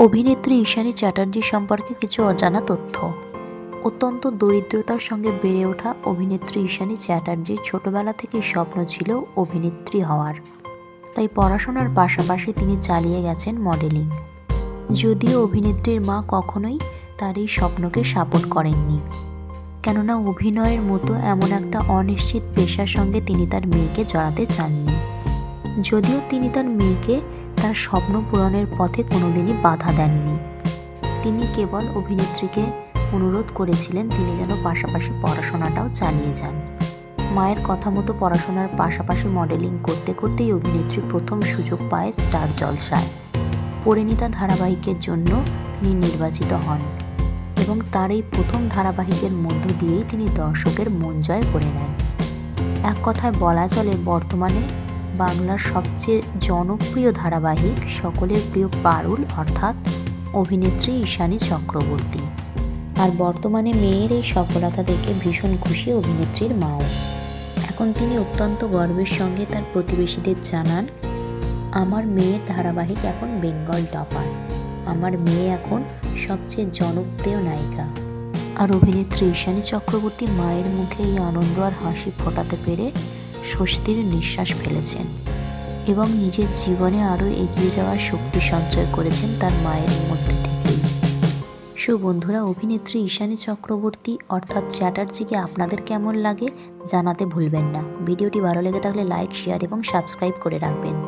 অভিনেত্রী ঈশানী চ্যাটার্জি সম্পর্কে কিছু অজানা তথ্য। অত্যন্ত দরিদ্রতার সঙ্গে বেড়ে ওঠা অভিনেত্রী ঈশানী চ্যাটার্জির ছোটবেলা থেকেই স্বপ্ন ছিল অভিনেত্রী হওয়ার। তাই পড়াশোনার পাশাপাশি তিনি চালিয়ে গেছেন মডেলিং। যদিও অভিনেত্রীর মা কখনোই তার এই স্বপ্নকে সাপোর্ট করেননি। কেননা অভিনয়ের মতো এমন একটা অনিশ্চিত পেশার সঙ্গে তিনি তার মেয়েকে জড়াতে চাননি। যদিও তিনি তার মেয়েকে তার স্বপ্ন পূরণের পথে কোনোদিনই বাধা দেননি। তিনি কেবল অভিনেত্রীকে অনুরোধ করেছিলেন তিনি যেন পাশাপাশি পড়াশোনাটাও চালিয়ে যান। মায়ের কথা মতো পড়াশোনার পাশাপাশি মডেলিং করতে করতেই অভিনেত্রী প্রথম সুযোগ পায় স্টার জলসায়। পরিণীতা ধারাবাহিকের জন্য তিনি নির্বাচিত হন এবং তার এই প্রথম ধারাবাহিকের মধ্য দিয়েই তিনি দর্শকের মন জয় করে নেন। এক কথায় বলা চলে, বর্তমানে বাংলার সবচেয়ে জনপ্রিয় ধারাবাহিক সকলের প্রিয় পারুল, অর্থাৎ অভিনেত্রী ঈশানী চক্রবর্তী। আর বর্তমানে মেয়ের এই সফলতা দেখে ভীষণ খুশি অভিনেত্রীর মাও। এখন তিনি অত্যন্ত গর্বের সঙ্গে তার প্রতিবেশীদের জানান, আমার মেয়ের ধারাবাহিক এখন বেঙ্গল টপার। আমার মেয়ে এখন সবচেয়ে জনপ্রিয় নায়িকা। আর অভিনেত্রী ঈশানী চক্রবর্তী মায়ের মুখে এই আনন্দ আর হাসি ফোটাতে পেরে স্বস্তির নিঃশ্বাস ফেলেছেন এবং নিজের জীবনে আরও এগিয়ে যাওয়ার শক্তি সঞ্চয় করেছেন তার মায়ের মধ্যে থেকে। সুবন্ধুরা অভিনেত্রী ঈশানী চক্রবর্তী অর্থাৎ চ্যাটার্জিকে আপনাদের কেমন লাগে জানাতে ভুলবেন না। ভিডিওটি ভালো লেগে থাকলে লাইক, শেয়ার এবং সাবস্ক্রাইব করে রাখবেন।